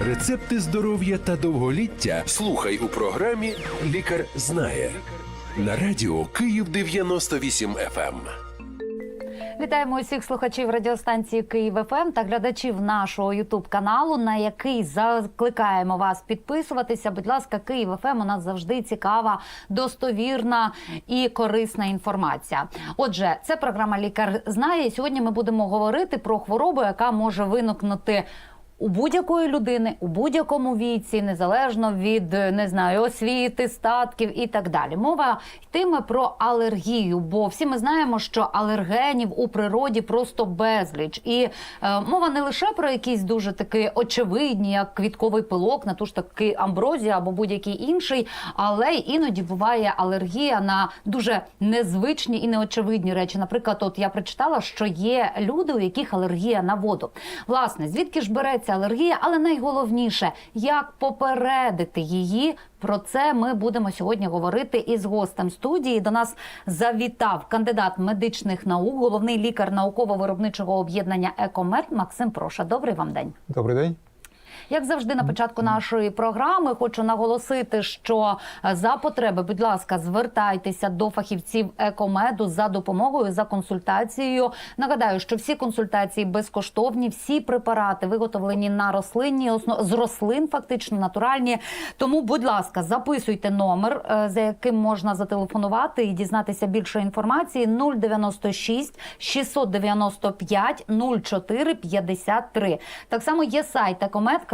Рецепти здоров'я та довголіття слухай у програмі Лікар знає на радіо Київ 98 FM. Вітаємо усіх слухачів радіостанції Київ ФМ та глядачів нашого Ютуб каналу, на який закликаємо вас підписуватися. Будь ласка, Київ ФМ у нас завжди цікава, достовірна і корисна інформація. Отже, це програма Лікар знає. Сьогодні ми будемо говорити про хворобу, яка може виникнути. У будь-якої людини у будь-якому віці, незалежно від не знаю освіти, статків і так далі. Мова йтиме про алергію, бо всі ми знаємо, що алергенів у природі просто безліч, і е, мова не лише про якісь дуже такі очевидні, як квітковий пилок, на ту ж таки амброзія або будь-який інший, але іноді буває алергія на дуже незвичні і неочевидні речі. Наприклад, от я прочитала, що є люди, у яких алергія на воду. Власне, звідки ж береться алергія, але найголовніше, як попередити її. Про це ми будемо сьогодні говорити із гостем студії. До нас завітав кандидат медичних наук, головний лікар науково-виробничого об'єднання Екомед Максим Проша. Добрий вам день. Добрий день. Як завжди, на початку нашої програми хочу наголосити, що е, за потреби, будь ласка, звертайтеся до фахівців екомеду за допомогою за консультацією. Нагадаю, що всі консультації безкоштовні, всі препарати виготовлені на рослинні з рослин, фактично натуральні. Тому, будь ласка, записуйте номер, е, за яким можна зателефонувати і дізнатися більше інформації 096 695 04 53. Так само є сайт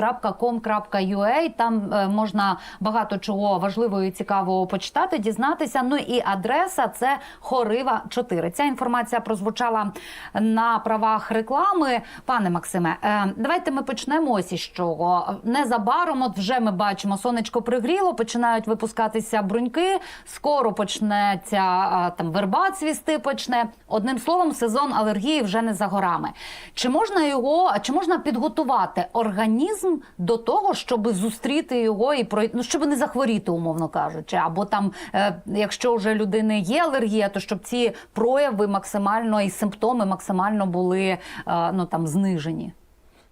ecomed.com.ua, Там е, можна багато чого важливого і цікавого почитати, дізнатися. Ну і адреса це Хорива 4. Ця інформація прозвучала на правах реклами. Пане Максиме, е, давайте ми почнемо ось із чого. Незабаром, от вже ми бачимо, сонечко пригріло, починають випускатися бруньки. Скоро почнеться там верба цвісти почне. Одним словом, сезон алергії вже не за горами. Чи можна його, чи можна підготувати організм до того, щоб зустріти його і пройти, ну щоб не захворіти, умовно кажучи, або там, е, якщо вже людини є алергія, то щоб ці прояви максимально і симптоми максимально були е, ну там знижені.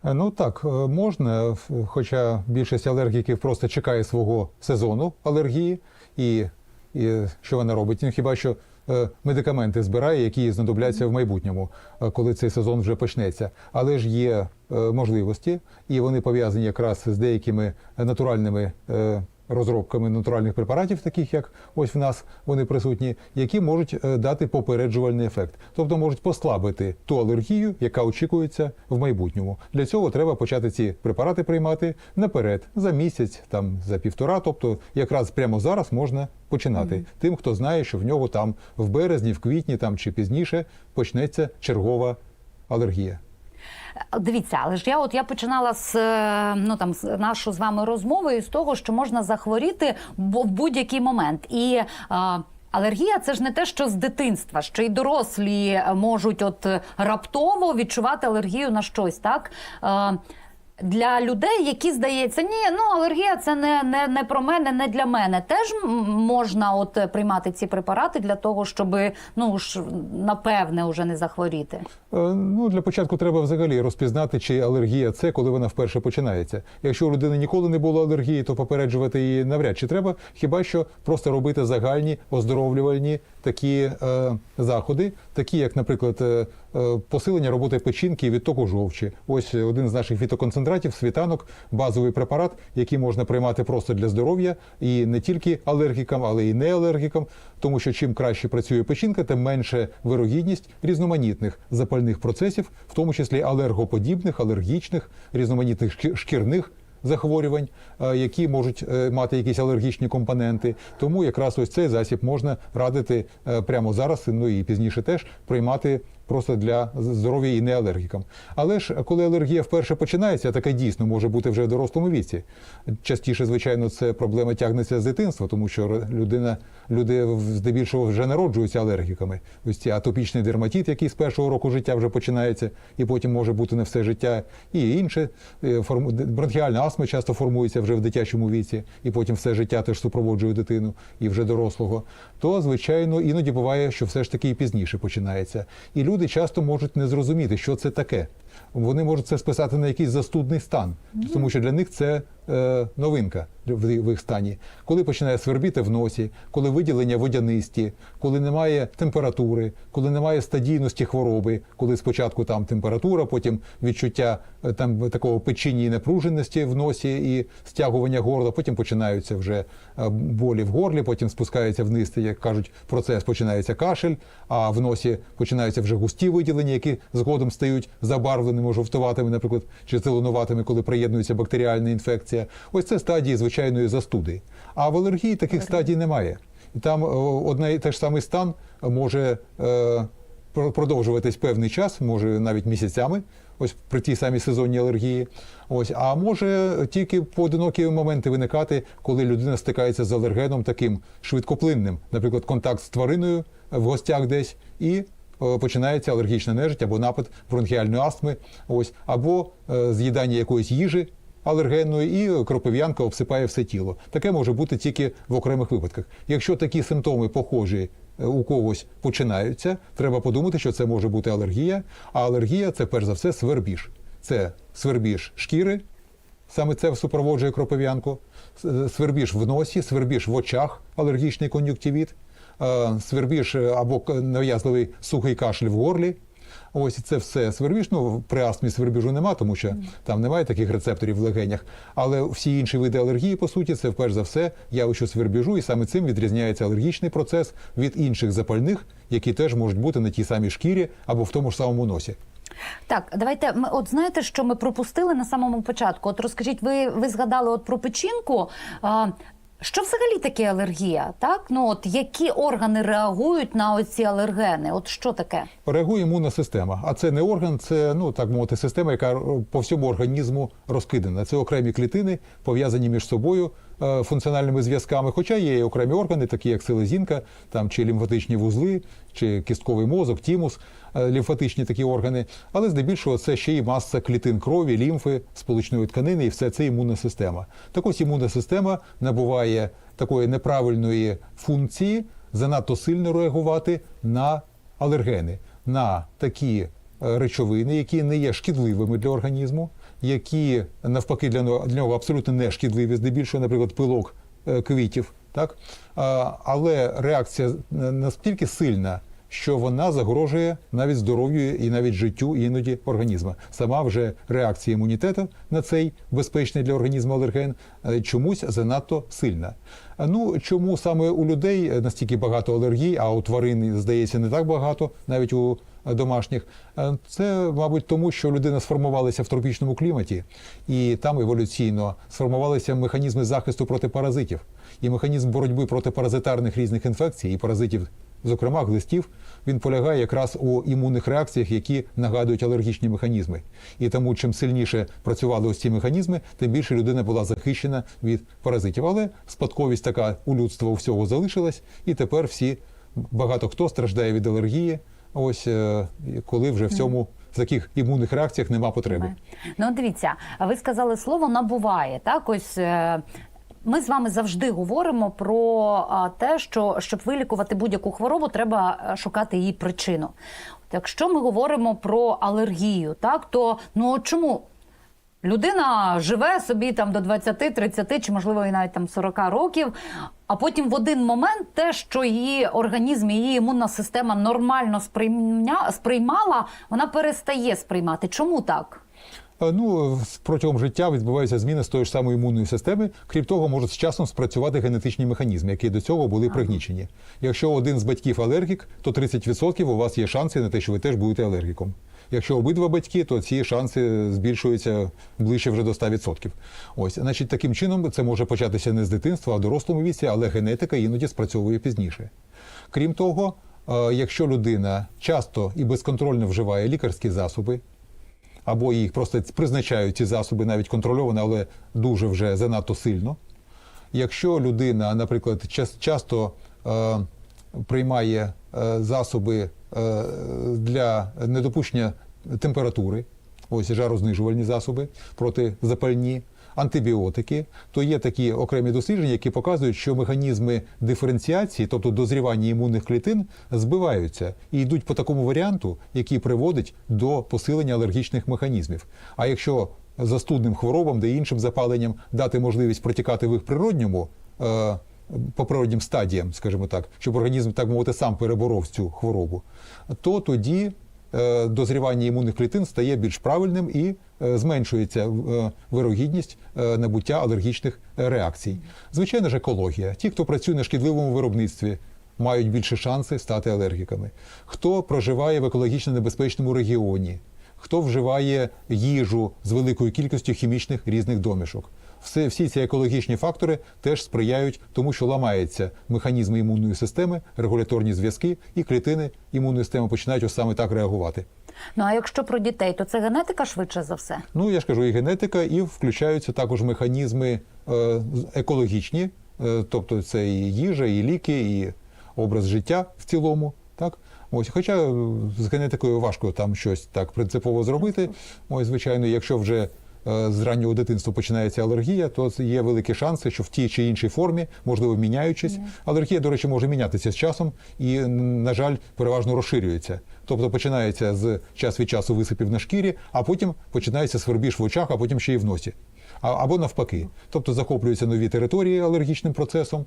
Е, Ну так, можна, хоча більшість алергіків просто чекає свого сезону алергії, і, і що вона робить? Ну, хіба що медикаменти збирає, які знадобляться в майбутньому, коли цей сезон вже почнеться. Але ж є можливості, і вони пов'язані якраз з деякими натуральними. е, Розробками натуральних препаратів, таких як ось в нас вони присутні, які можуть е, дати попереджувальний ефект, тобто можуть послабити ту алергію, яка очікується в майбутньому. Для цього треба почати ці препарати приймати наперед за місяць, там за півтора. Тобто, якраз прямо зараз можна починати тим, хто знає, що в нього там в березні, в квітні там чи пізніше почнеться чергова алергія. Дивіться, але ж я от я починала з е, ну там з нашу з вами розмову з того, що можна захворіти в будь-який момент і. А, Алергія це ж не те, що з дитинства, що й дорослі е, можуть от е, раптово відчувати алергію на щось, так? Для людей, які здається, ні, ну алергія це не, не, не про мене, не для мене. Теж можна от е, приймати ці препарати для того, щоб ну ж напевне уже не захворіти. Е, Ну, для початку треба взагалі розпізнати, чи алергія це, коли вона вперше починається. Якщо у людини ніколи не було алергії, то попереджувати її навряд чи треба. Хіба що просто робити загальні оздоровлювальні такі е, заходи, такі як, наприклад, е, е, посилення роботи печінки і відтоку жовчі. Ось один з наших фітоконцентратів, світанок, базовий препарат, який можна приймати просто для здоров'я, і не тільки алергікам, але й неалергікам. Тому що чим краще працює печінка, тим менше вирогідність різноманітних запальних процесів, в тому числі алергоподібних, алергічних, різноманітних шкі- шкірних захворювань, е, які можуть е, мати якісь алергічні компоненти. Тому якраз ось цей засіб можна радити е, прямо зараз, ну і пізніше теж приймати просто для здоров'я і не алергікам. Але ж коли алергія вперше починається, таке дійсно може бути вже в дорослому віці. Частіше, звичайно, це проблема тягнеться з дитинства, тому що людина, люди здебільшого вже народжуються алергіками. Ось ці атопічний дерматит, який з першого року життя вже починається, і потім може бути не все життя, і інше. Е, Бронхіальна астма часто формується вже в дитячому віці, і потім все життя теж супроводжує дитину і вже дорослого. То, звичайно, іноді буває, що все ж таки і пізніше починається. І люди часто можуть не зрозуміти, що це таке. Вони можуть це списати на якийсь застудний стан, тому що для них це е, новинка в, в їх стані. Коли починає свербіти в носі, коли виділення водянисті, коли немає температури, коли немає стадійності хвороби, коли спочатку там температура, потім відчуття е, там такого печіння і напруженості в носі і стягування горла, потім починаються вже е, болі в горлі, потім спускаються вниз, як кажуть, процес починається кашель, а в носі починаються вже густі виділення, які згодом стають забарвленими, жовтуватими, наприклад, чи зеленуватими, коли приєднується бактеріальна інфекція. Ось це стадії звичайної застуди. А в алергії таких стадій немає. І там е, одна і те ж самий стан може е, продовжуватись певний час, може навіть місяцями, ось при тій самій сезонній алергії. Ось, а може тільки поодинокі моменти виникати, коли людина стикається з алергеном таким швидкоплинним, наприклад, контакт з твариною в гостях десь і. Е, Починається алергічна нежить або напад бронхіальної астми, ось або е, з'їдання якоїсь їжі алергенної, і кропив'янка обсипає все тіло. Таке може бути тільки в окремих випадках. Якщо такі симптоми похожі е, у когось починаються, треба подумати, що це може бути алергія. А алергія це перш за все свербіж. Це свербіж шкіри, саме це супроводжує кропив'янку, свербіж в носі, свербіж в очах, алергічний кон'юктивіт, свербіж або нав'язливий сухий кашель в горлі. Ось це все свербіж. Ну, при астмі свербіжу нема, тому що там немає таких рецепторів в легенях. Але всі інші види алергії, по суті, це перш за все явище свербіжу, і саме цим відрізняється алергічний процес від інших запальних, які теж можуть бути на тій самій шкірі або в тому ж самому носі. Так, давайте ми от знаєте, що ми пропустили на самому початку. От розкажіть, ви, ви згадали от про печінку. А, що взагалі таке алергія? Так, ну от які органи реагують на оці алергени? От що таке? Реагує імунна система. А це не орган, це ну так мовити, система, яка по всьому організму розкидана. Це окремі клітини, пов'язані між собою функціональними зв'язками. Хоча є і окремі органи, такі як селезінка, там чи лімфатичні вузли, чи кістковий мозок, тімус, е, лімфатичні такі органи. Але здебільшого це ще й маса клітин крові, лімфи, сполучної тканини, і все це імунна система. Так ось імунна система набуває такої неправильної функції, занадто сильно реагувати на алергени, на такі е, речовини, які не є шкідливими для організму, які навпаки для нього, для нього абсолютно не шкідливі, здебільшого, наприклад, пилок е, квітів. Так? Але реакція настільки сильна, що вона загрожує навіть здоров'ю і навіть життю іноді організму. Сама вже реакція імунітету на цей безпечний для організму алерген е, чомусь занадто сильна. Ну чому саме у людей е, настільки багато алергій, а у тварин, здається, не так багато, навіть у е, домашніх. Е, Це, мабуть, тому, що людина сформувалася в тропічному кліматі, і там еволюційно сформувалися механізми захисту проти паразитів. І механізм боротьби проти паразитарних різних інфекцій і паразитів, зокрема глистів, він полягає якраз у імунних реакціях, які нагадують алергічні механізми. І тому, чим сильніше працювали ось ці механізми, тим більше людина була захищена від паразитів. Але спадковість така у людства у всього залишилась, і тепер всі багато хто страждає від алергії. Ось е, коли вже в цьому в таких імунних реакціях нема потреби. Ну, дивіться, а ви сказали слово набуває. Так, ось е, ми з вами завжди говоримо про те, що щоб вилікувати будь-яку хворобу, треба е, шукати її причину. Якщо ми говоримо про алергію, так то ну чому? Людина живе собі там до 20, 30 чи можливо і навіть там 40 років, а потім в один момент те, що її організм, її імунна система нормально сприйня... сприймала, вона перестає сприймати. Чому так? Е, Ну, протягом життя відбуваються зміни з тої ж самої імунної системи. Крім того, можуть з часом спрацювати генетичні механізми, які до цього були пригнічені. Якщо один з батьків алергік, то 30% у вас є шанси на те, що ви теж будете алергіком. Якщо обидва батьки, то ці шанси збільшуються ближче вже до 100%. Ось, значить, таким чином це може початися не з дитинства, а в дорослому віці, але генетика іноді спрацьовує пізніше. Крім того, е, якщо людина часто і безконтрольно вживає лікарські засоби, або їх просто призначають ці засоби навіть контрольовано, але дуже вже занадто сильно. Якщо людина, наприклад, часто е, приймає е, засоби для недопущення температури, ось жарознижувальні засоби протизапальні, антибіотики, то є такі окремі дослідження, які показують, що механізми диференціації, тобто дозрівання імунних клітин, збиваються і йдуть по такому варіанту, який приводить до посилення алергічних механізмів. А якщо застудним хворобам, де іншим запаленням дати можливість протікати в їх природньому. По природнім стадіям, скажімо так, щоб організм, так мовити, сам переборов цю хворобу, то тоді е, дозрівання імунних клітин стає більш правильним і е, зменшується е, вирогідність набуття алергічних реакцій. Звичайно ж, екологія. Ті, хто працює на шкідливому виробництві, мають більше шанси стати алергіками. Хто проживає в екологічно небезпечному регіоні, хто вживає їжу з великою кількістю хімічних різних домішок. Все, всі ці екологічні фактори теж сприяють тому, що ламаються механізми імунної системи, регуляторні зв'язки, і клітини імунної системи починають ось саме так реагувати. Ну а якщо про дітей, то це генетика швидше за все. Ну я ж кажу, і генетика, і включаються також механізми е, екологічні, е, тобто це і їжа, і ліки, і образ життя в цілому. Так, ось, хоча е, з генетикою важко там щось так принципово зробити. Ось, звичайно, якщо вже з раннього дитинства починається алергія, то є великі шанси, що в тій чи іншій формі, можливо, міняючись, алергія, до речі, може мінятися з часом і, на жаль, переважно розширюється. Тобто починається з час від часу висипів на шкірі, а потім починається свербіж в очах, а потім ще й в носі. Або навпаки, тобто захоплюються нові території алергічним процесом, е,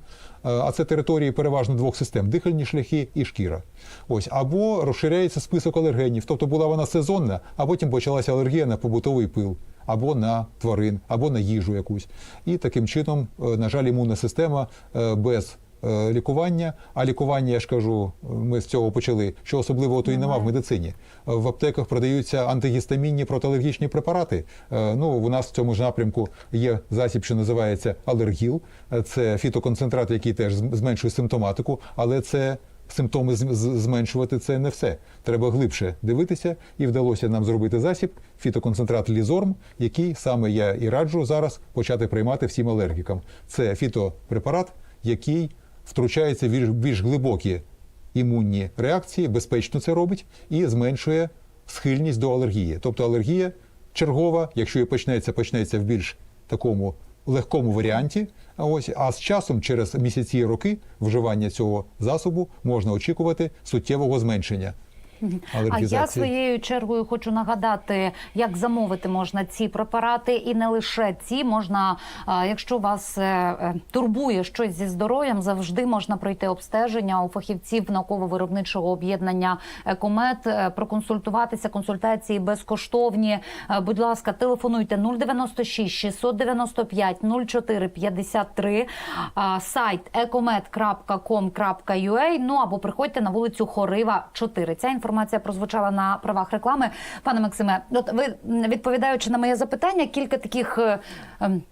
а це території переважно двох систем: дихальні шляхи і шкіра. Ось або розширяється список алергенів, тобто була вона сезонна, а потім почалася алергія на побутовий пил, або на тварин, або на їжу якусь. І таким чином, е, на жаль, імунна система е, без е, лікування. А лікування, я ж кажу, ми з цього почали, що особливого то і нема в медицині. В аптеках продаються антигістамінні протиалергічні препарати. Ну, у нас в цьому ж напрямку є засіб, що називається алергіл. Це фітоконцентрат, який теж зменшує симптоматику, але це. Симптоми зменшувати це не все. Треба глибше дивитися, і вдалося нам зробити засіб фітоконцентрат Лізорм, який саме я і раджу зараз почати приймати всім алергікам. Це фітопрепарат, який втручається в більш, більш глибокі імунні реакції, безпечно це робить і зменшує схильність до алергії. Тобто алергія чергова, якщо і почнеться, почнеться в більш такому легкому варіанті. Ось а з часом, через місяці і роки вживання цього засобу можна очікувати суттєвого зменшення. А я своєю чергою хочу нагадати, як замовити можна ці препарати, і не лише ці можна, якщо вас е, е, турбує щось зі здоров'ям, завжди можна пройти обстеження у фахівців науково-виробничого об'єднання Екомет, е, проконсультуватися. Консультації безкоштовні. Е, Будь ласка, телефонуйте 096 695 04 53, а, сайт ecomed.com.ua, ну або приходьте на вулицю Хорива 4. Ця інформація прозвучала на правах реклами. Пане Максиме, от ви відповідаючи на моє запитання, кілька таких. е, ем,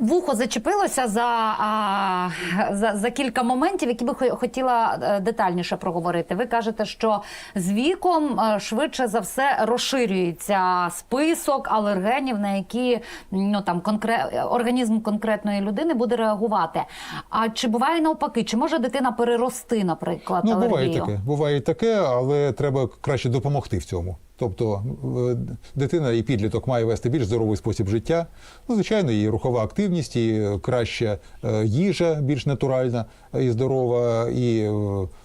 Вухо зачепилося за, а, за, за кілька моментів, які би хотіла е, детальніше проговорити. Ви кажете, що з віком е, швидше за все розширюється список алергенів, на які ну там конкре... організм конкретної людини буде реагувати. А чи буває навпаки? Чи може дитина перерости, наприклад, Ну, алергію? буває таке. Буває таке, але треба краще допомогти в цьому. Тобто е, дитина і підліток має вести більш здоровий спосіб життя. Ну, звичайно, і рухова активність, і краща е, їжа, більш натуральна і здорова, і е,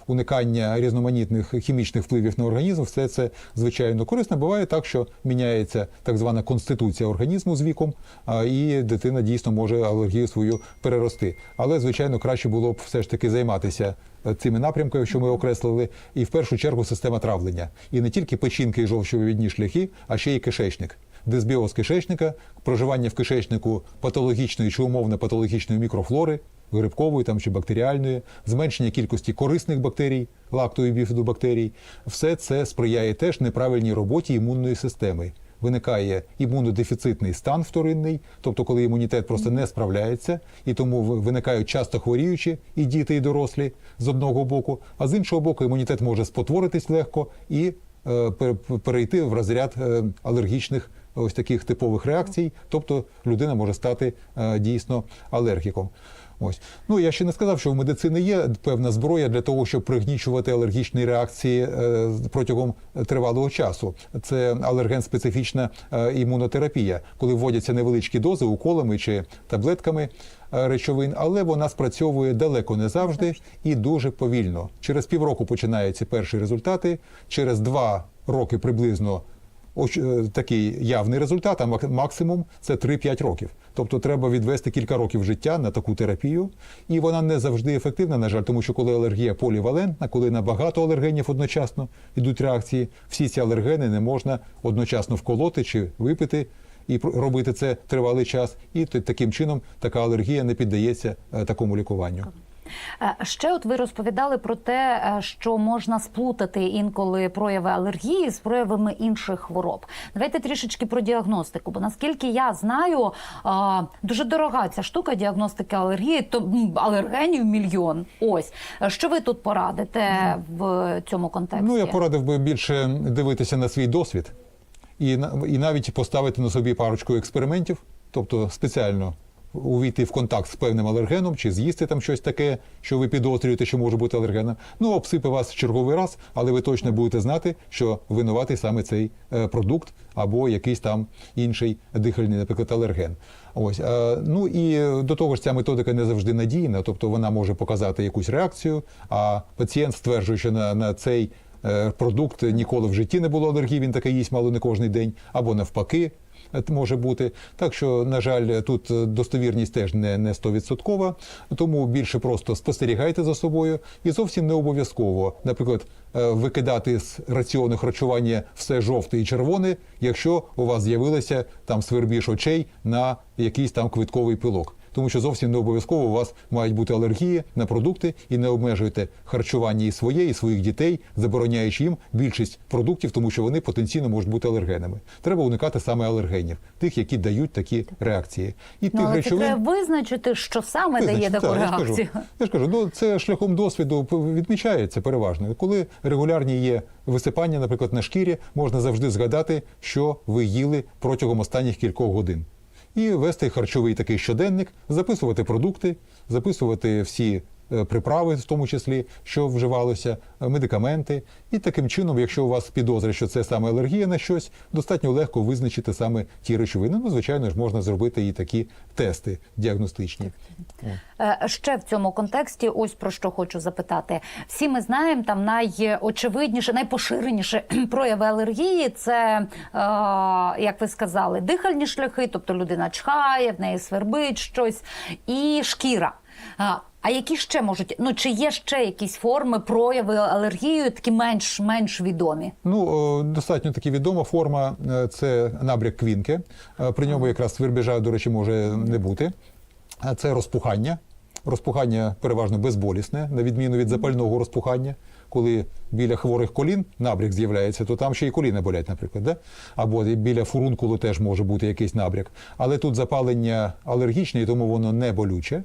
уникання різноманітних хімічних впливів на організм. Все це звичайно корисно. Буває так, що міняється так звана конституція організму з віком, і дитина дійсно може алергію свою перерости. Але звичайно, краще було б все ж таки займатися цими напрямками, що ми окреслили, і в першу чергу система травлення. І не тільки печінки і жовчовивідні шляхи, а ще й кишечник. Дисбіоз кишечника, проживання в кишечнику патологічної чи умовно патологічної мікрофлори, грибкової там чи бактеріальної, зменшення кількості корисних бактерій, лакту і біфідобактерій. Все це сприяє теж неправильній роботі імунної системи. Виникає імунодефіцитний стан вторинний, тобто коли імунітет просто не справляється, і тому виникають часто хворіючі і діти, і дорослі з одного боку, а з іншого боку, імунітет може спотворитись легко і е, перейти в розряд е, алергічних ось таких типових реакцій, тобто людина може стати е, дійсно алергіком. Ось ну я ще не сказав, що в медицини є певна зброя для того, щоб пригнічувати алергічні реакції е, протягом тривалого часу. Це алерген-специфічна е, імунотерапія, коли вводяться невеличкі дози уколами чи таблетками е, речовин, але вона спрацьовує далеко не завжди і дуже повільно. Через півроку починаються перші результати, через два роки приблизно. Е, Такий явний результат, а максимум це 3-5 років. Тобто треба відвести кілька років життя на таку терапію, і вона не завжди ефективна, на жаль, тому що коли алергія полівалентна, коли на багато алергенів одночасно йдуть реакції, всі ці алергени не можна одночасно вколоти чи випити і робити це тривалий час. І таким чином така алергія не піддається е, такому лікуванню. Е, Ще от ви розповідали про те, е, що можна сплутати інколи прояви алергії з проявами інших хвороб. Давайте трішечки про діагностику, бо наскільки я знаю, дуже дорога ця штука діагностики алергії, то алергенів мільйон. Ось Е, що ви тут порадите в цьому контексті? Ну я порадив би більше дивитися на свій досвід і, і навіть поставити на собі парочку експериментів, тобто спеціально увійти в контакт з певним алергеном чи з'їсти там щось таке, що ви підозрюєте, що може бути алергеном. Ну, обсипе вас черговий раз, але ви точно будете знати, що винуватий саме цей е, продукт або якийсь там інший дихальний, наприклад, алерген. Ось е, ну і до того ж, ця методика не завжди надійна, тобто вона може показати якусь реакцію, а пацієнт стверджує, що на, на цей е, продукт ніколи в житті не було алергії, він таке їсть мало не кожен день, або навпаки. Може бути. Так, що на жаль, тут достовірність теж не, не 100%, тому більше просто спостерігайте за собою. І зовсім не обов'язково, наприклад, е, викидати з раціону харчування все жовте і червоне, якщо у вас з'явилося там свербіж очей на якийсь там квитковий пилок тому що зовсім не обов'язково у вас мають бути алергії на продукти і не обмежуйте харчування і своє, і своїх дітей, забороняючи їм більшість продуктів, тому що вони потенційно можуть бути алергенами. Треба уникати саме алергенів, тих, які дають такі реакції. І ну, тих але речовин. треба визначити, що саме дає Визначити, таку так, я ж кажу. реакцію. Я ж кажу, ну це шляхом досвіду відмічається переважно. Коли регулярні є висипання, наприклад, на шкірі, можна завжди згадати, що ви їли протягом останніх кількох годин. І вести харчовий такий щоденник, записувати продукти, записувати всі приправи, в тому числі, що вживалося, е, медикаменти. І таким чином, якщо у вас підозри, що це саме алергія на щось, достатньо легко визначити саме ті речовини. Ну, звичайно ж, можна зробити і такі тести діагностичні. Е, Ще в цьому контексті, ось про що хочу запитати. Всі ми знаємо, там найочевидніше, найпоширеніше прояви алергії це, е, як ви сказали, дихальні шляхи, тобто людина чхає, в неї свербить щось, і шкіра. А, а які ще можуть? Ну чи є ще якісь форми прояви алергії, такі менш менш відомі? Ну, достатньо таки відома форма е, це набряк квінки. Е, При ньому якраз свербіжа, до речі, може не бути. Це розпухання. Розпухання переважно безболісне, на відміну від запального розпухання. Коли біля хворих колін набряк з'являється, то там ще і коліна болять, наприклад. Да? Або біля фурункулу теж може бути якийсь набряк. Але тут запалення алергічне, і тому воно не болюче.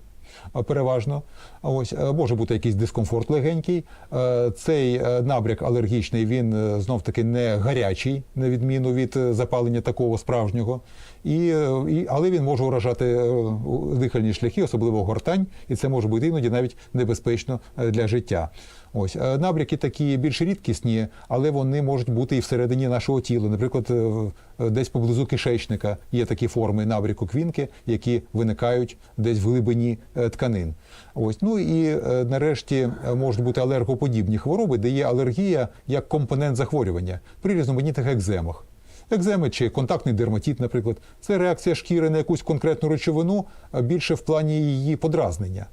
Переважно, ось е, може бути якийсь дискомфорт легенький. Е, Цей е, набряк алергічний він знов таки не гарячий, на відміну від запалення такого справжнього. І, і, але він може уражати е, дихальні шляхи, особливо гортань, і це може бути іноді навіть небезпечно е, для життя. Ось е, набряки такі більш рідкісні, але вони можуть бути і всередині нашого тіла. Наприклад, десь поблизу кишечника є такі форми набряку квінки, які виникають десь в глибині тканин. Ось ну і нарешті можуть бути алергоподібні хвороби, де є алергія як компонент захворювання при різноманітних екземах. Екземи чи контактний дерматит, наприклад, це реакція шкіри на якусь конкретну речовину більше в плані її подразнення.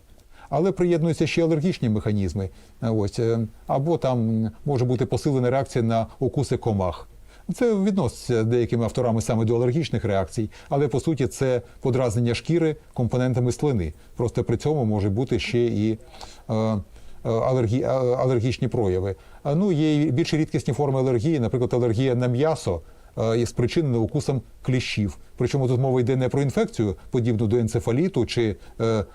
Але приєднуються ще алергічні механізми. Ось, е, або там може бути посилена реакція на укуси комах. Це відноситься деякими авторами саме до алергічних реакцій, але по суті це подразнення шкіри компонентами слини. Просто при цьому може бути ще і е, е, алергі, е, алергічні прояви. Ну, є більш рідкісні форми алергії, наприклад, алергія на м'ясо е, є спричинена укусом кліщів. Причому тут мова йде не про інфекцію, подібну до енцефаліту чи е,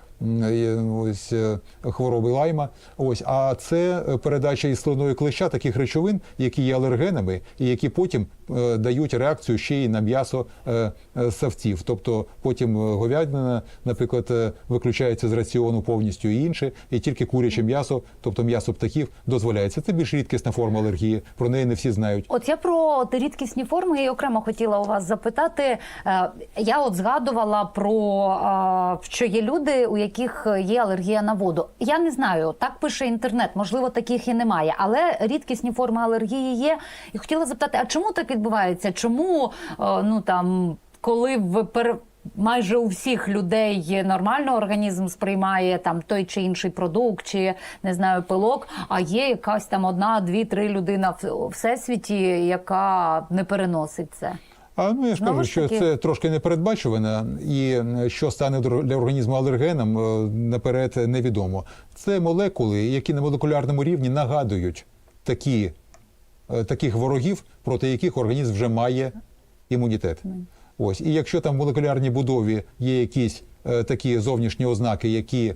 ось е, хвороби лайма. Ось, а це передача із слиної клеща таких речовин, які є алергенами, і які потім е, дають реакцію ще й на м'ясо е, савців. Тобто потім говядина, наприклад, виключається з раціону повністю і інше, і тільки куряче м'ясо, тобто м'ясо птахів, дозволяється. Це більш рідкісна форма алергії. Про неї не всі знають. От я про рідкісні форми і окремо хотіла у вас запитати. Я от згадувала про що є люди, у яких є алергія на воду. Я не знаю, так пише інтернет, можливо, таких і немає, але рідкісні форми алергії є. І хотіла запитати, а чому так відбувається? Чому е, ну там, коли в пер... Майже у всіх людей нормально організм сприймає там той чи інший продукт, чи не знаю, пилок. А є якась там одна, дві, три людина в всесвіті, яка не переносить це. А ну я ж кажу, що це трошки непередбачувано, і що стане для організму алергеном, е, наперед невідомо. Це молекули, які на молекулярному рівні нагадують такі, е, таких ворогів, проти яких організм вже має імунітет. Ось, і якщо там в молекулярній будові є якісь е, такі зовнішні ознаки, які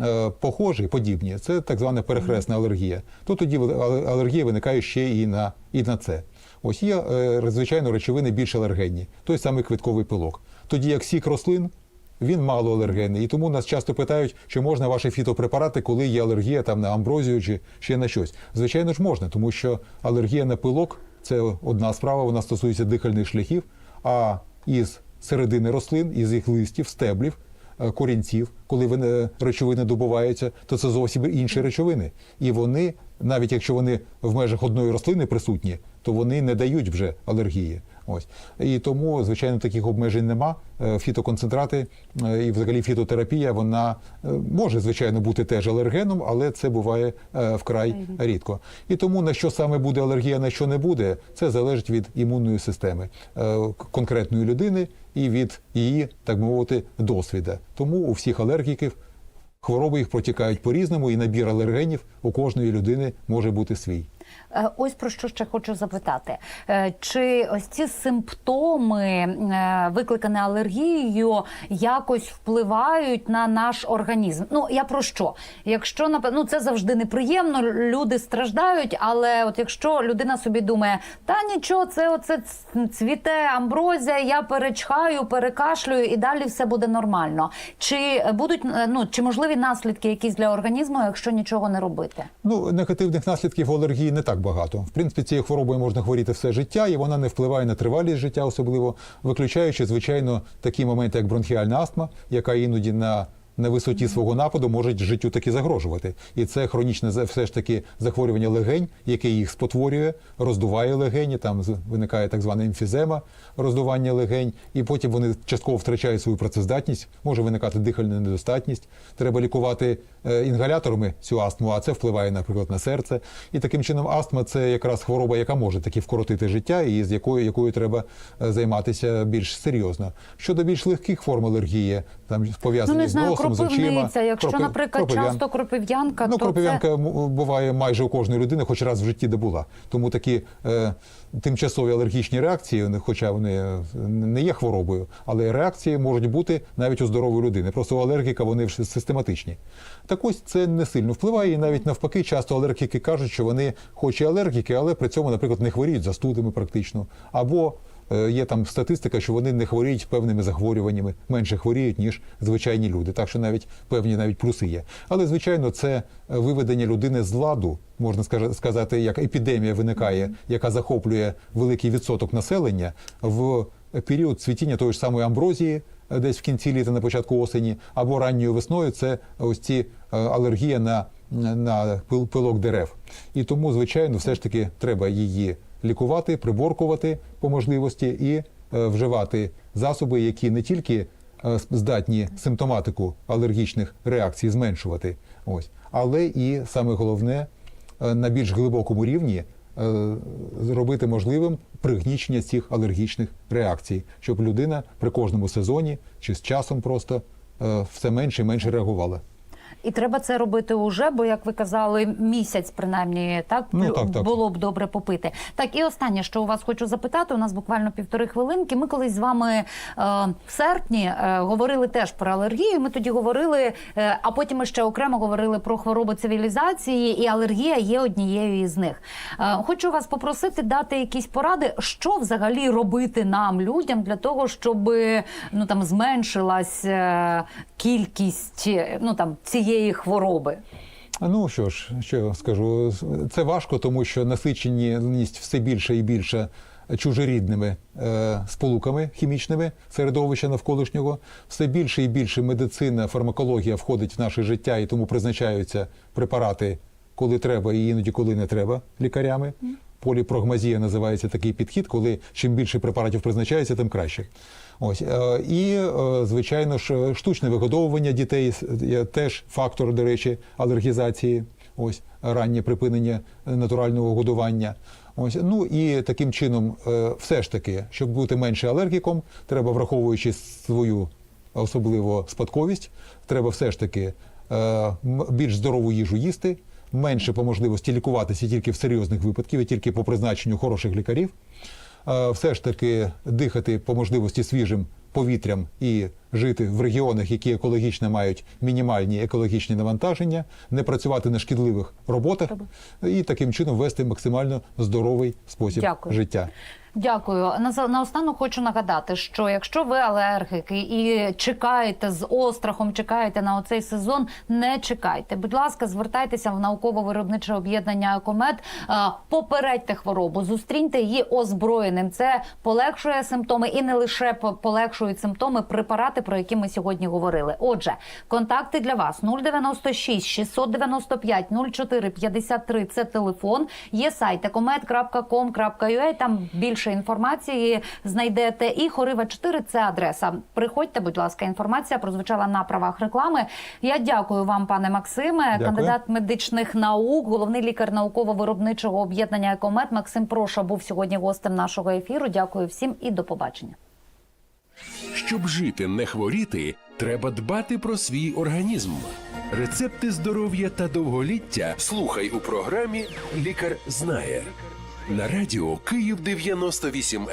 е, похожі, подібні, це так звана перехресна алергія. То тоді алергія виникає ще і на, і на це. Ось є, е, звичайно, речовини більш алергенні, той самий квитковий пилок. Тоді як сік рослин, він мало алергенний. І тому нас часто питають, чи можна ваші фітопрепарати, коли є алергія там, на амброзію чи ще на щось. Звичайно ж можна, тому що алергія на пилок це одна справа, вона стосується дихальних шляхів, а із середини рослин, із їх листів, стеблів, е, корінців, коли речовини добуваються, то це зовсім інші речовини. І вони, навіть якщо вони в межах одної рослини присутні, то вони не дають вже алергії. Ось і тому, звичайно, таких обмежень нема. Е, Фітоконцентрати е, і взагалі фітотерапія вона е, може звичайно бути теж алергеном, але це буває вкрай рідко. І тому на що саме буде алергія, на що не буде, це залежить від імунної системи конкретної людини і від її, так мовити, досвіда. Тому у всіх алергіків хвороби їх протікають по-різному, і набір алергенів у кожної людини може бути свій. Е, Ось про що ще хочу запитати. Е, Чи ось ці симптоми, е, викликані алергією, якось впливають на наш організм? Ну я про що? Якщо ну, це завжди неприємно, люди страждають, але от якщо людина собі думає, та нічого, це оце цвіте амброзія, я перечхаю, перекашлюю і далі все буде нормально. Чи будуть ну чи можливі наслідки якісь для організму, якщо нічого не робити? Ну, негативних наслідків алергії не так багато. В принципі, цією хворобою можна хворіти все життя, і вона не впливає на тривалість життя, особливо виключаючи, звичайно, такі моменти, як бронхіальна астма, яка іноді на на висоті свого нападу може життю таки загрожувати. І це хронічне все ж таки захворювання легень, яке їх спотворює, роздуває легені, там виникає так звана емфізема, роздування легень, і потім вони частково втрачають свою працездатність, може виникати дихальна недостатність. Треба лікувати е, інгаляторами цю астму, а це впливає, наприклад, на серце. І таким чином астма це якраз хвороба, яка може таки вкоротити життя, і з якою, якою треба е, займатися більш серйозно. Щодо більш легких форм алергії, там Ну пов'язані не з носом. Кропивниця. Якщо, кропи- наприклад, кропив'ян- часто кропив'янка, Ну, то кропив'янка це... буває майже у кожної людини, хоч раз в житті де була. Тому такі е, тимчасові алергічні реакції, хоча вони не є хворобою, але реакції можуть бути навіть у здорової людини. Просто у алергіка вони систематичні. Так ось це не сильно впливає, і навіть навпаки, часто алергіки кажуть, що вони хоч і алергіки, але при цьому, наприклад, не хворіють застудами практично. Або є там статистика, що вони не хворіють певними захворюваннями, менше хворіють, ніж звичайні люди. Так що навіть певні навіть плюси є. Але звичайно, це е, виведення людини з ладу, можна сказати, як епідемія виникає, яка захоплює великий відсоток населення в період цвітіння тої ж самої амброзії. е, Десь в кінці літа, на початку осені, або ранньою весною це ось ці е, алергія на, на пил- пилок дерев. І тому, звичайно, все ж таки треба її лікувати, приборкувати по можливості і е, вживати засоби, які не тільки е, здатні симптоматику алергічних реакцій зменшувати, ось, але і саме головне е, на більш глибокому рівні зробити можливим пригнічення цих алергічних реакцій, щоб людина при кожному сезоні чи з часом просто все менше і менше реагувала. І треба це робити уже, бо як ви казали, місяць принаймні так, Ну, так, так. було б добре попити. Так, і останнє, що у вас хочу запитати, у нас буквально півтори хвилинки. Ми колись з вами е, в серпні е, говорили теж про алергію. Ми тоді говорили, е, а потім ми ще окремо говорили про хвороби цивілізації, і алергія є однією із них. Е, хочу вас попросити дати якісь поради, що взагалі робити нам, людям, для того, щоб ну там зменшилась е, кількість е, ну там цієї хвороби. Ну що ж, що я скажу, це важко, тому що насиченість все більше і більше чужорідними е, сполуками хімічними середовища навколишнього. Все більше і більше медицина, фармакологія входить в наше життя і тому призначаються препарати, коли треба, і іноді коли не треба лікарями. Поліпрогмазія називається такий підхід, коли чим більше препаратів призначається, тим краще. Ось е, і е, звичайно ж штучне вигодовування дітей теж фактор, до речі, алергізації. Ось раннє припинення натурального годування. Ось ну і таким чином, е, все ж таки, щоб бути менше алергіком, треба враховуючи свою особливо спадковість, треба все ж таки більш здорову їжу їсти, менше по можливості лікуватися тільки в серйозних випадках, і тільки по призначенню хороших лікарів. Все ж таки дихати по можливості свіжим повітрям і жити в регіонах, які екологічно мають мінімальні екологічні навантаження, не працювати на шкідливих роботах і таким чином вести максимально здоровий спосіб Дякую. життя. Дякую. На- Наостанок хочу нагадати, що якщо ви алергики і чекаєте з острахом, чекаєте на оцей сезон, не чекайте. Будь ласка, звертайтеся в науково-виробниче об'єднання «Екомед», е, попередьте хворобу, зустріньте її озброєним. Це полегшує симптоми і не лише полегшують симптоми препарати, про які ми сьогодні говорили. Отже, контакти для вас 096 695 04 53 – Це телефон. Є сайт ecomed.com.ua, Там більше інформації знайдете. І Хорива 4 – це адреса. Приходьте, будь ласка, інформація прозвучала на правах реклами. Я дякую вам, пане Максиме, Дякую. кандидат медичних наук, головний лікар науково-виробничого об'єднання «Екомед». Максим Проша був сьогодні гостем нашого ефіру. Дякую всім і до побачення. Щоб жити, не хворіти, треба дбати про свій організм. Рецепти здоров'я та довголіття слухай у програмі Лікар знає на радіо Київ 98